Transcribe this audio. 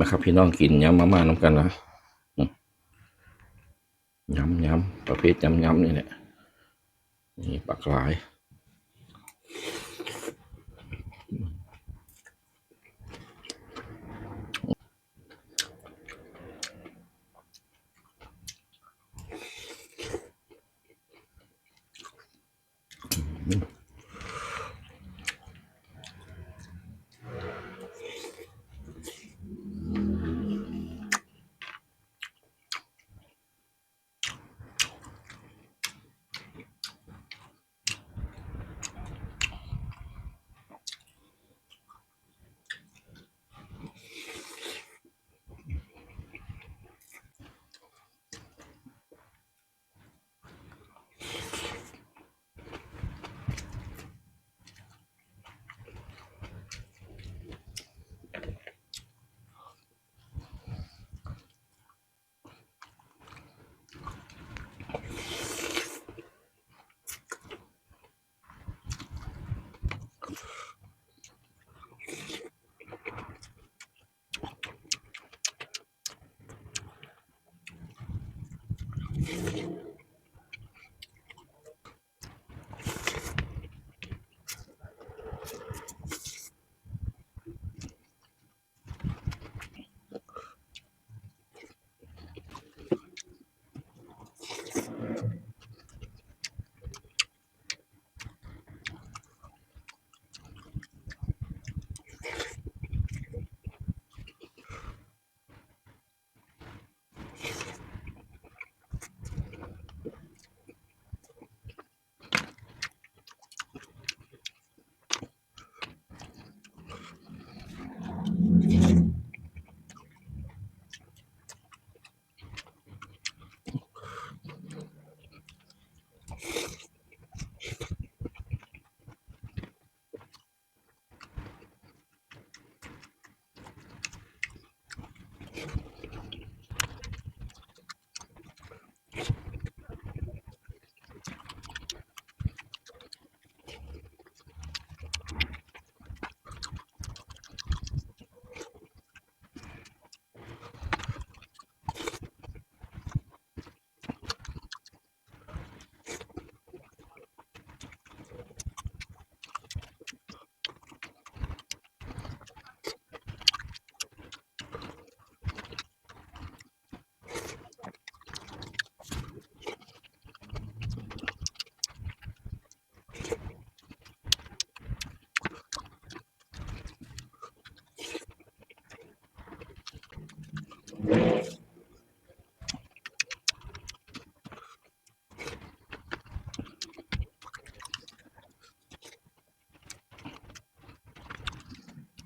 นะครับ พี่น้องกินย้ำมาม่าน้ำกันนะย้ำย้ำประเภทย้ำย้ำนี่แหละนี่ปลากรายอืม you